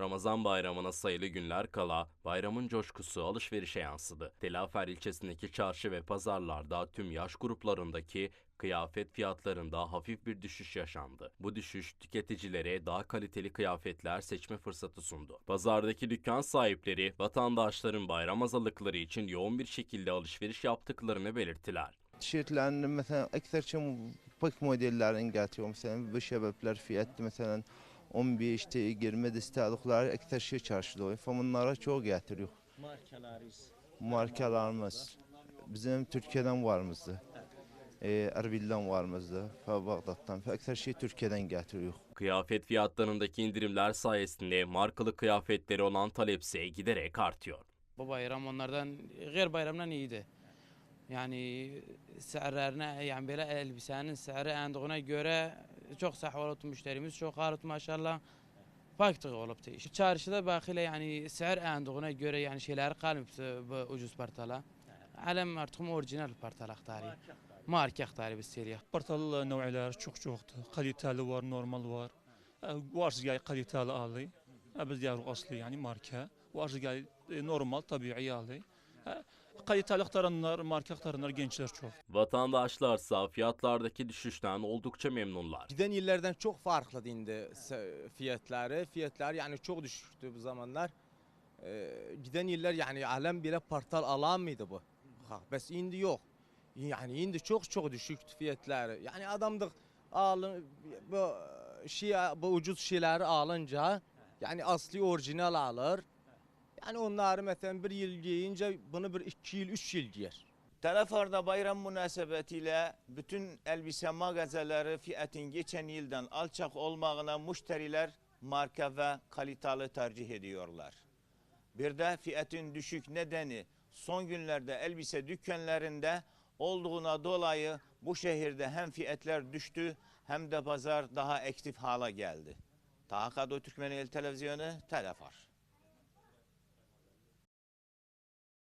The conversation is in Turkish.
Ramazan bayramına sayılı günler kala bayramın coşkusu alışverişe yansıdı. Telafer ilçesindeki çarşı ve pazarlarda tüm yaş gruplarındaki kıyafet fiyatlarında hafif bir düşüş yaşandı. Bu düşüş tüketicilere daha kaliteli kıyafetler seçme fırsatı sundu. Pazardaki dükkan sahipleri vatandaşların bayram hazırlıkları için yoğun bir şekilde alışveriş yaptıklarını belirttiler. Tişörtlerini mesela ekserçe pek modellerini getiriyor. Mesela bu sebepler fiyatı mesela 15 te 20 istedik,lar ekser şey çarşıda. Bunlara çok getiriyor. Markalarız. Markalarımız bizim Türkiye'den varımızdı. Ee, Erbil'den varımızdı. Bağdat'tan. Ekser şey Türkiye'den getiriyor. Kıyafet fiyatlarındaki indirimler sayesinde markalı kıyafetleri olan talepse giderek artıyor. Bu bayram onlardan, gayr bayramdan iyiydi. Yani sərlərine, yani böyle elbisenin səri endığına çok sahvalat müşterimiz çok ağırlık maşallah. Baktığı olup da. Şu çarşıda bakile yani sər endığına göre yani şeyler kalmayıp bu ucuz partala. Alem artık orijinal partal aktarı. Marka aktarı biz seriye. Portal nev'ler çok çoktu. Kaliteli var, normal var. E, Varsa gay kaliteli alı. E, Biz diğer aslı yani marka. Varsa gay e, normal, tabii alı. Kaliteli aktaranlar, marka aktaranlar gençler çok. Vatandaşlarsa fiyatlardaki düşüşten oldukça memnunlar. Giden illerden çok farklı indi fiyatları. Fiyatlar yani çok düşüktü bu zamanlar. Ee, giden iller yani alem bile portal alan mıydı bu? Ha, bes indi yok. Yani indi çok çok düşüktü fiyatları. Yani adamdık alın bu şey bu ucuz şeyleri alınca yani asli orijinal alır. Yani onları mesela bir yıl giyince bunu bir iki yıl üç yıl giyer. Telefarda bayram münasebetiyle bütün elbise mağazaları fiyatın geçen yıldan alçak olmağına müşteriler marka ve kaliteli tercih ediyorlar. Bir de fiyatın düşük nedeni son günlerde elbise dükkanlarında olduğuna dolayı bu şehirde hem fiyatlar düştü hem de pazar daha aktif hale geldi. Taha Kado Türkmeneli Televizyonu Telefar.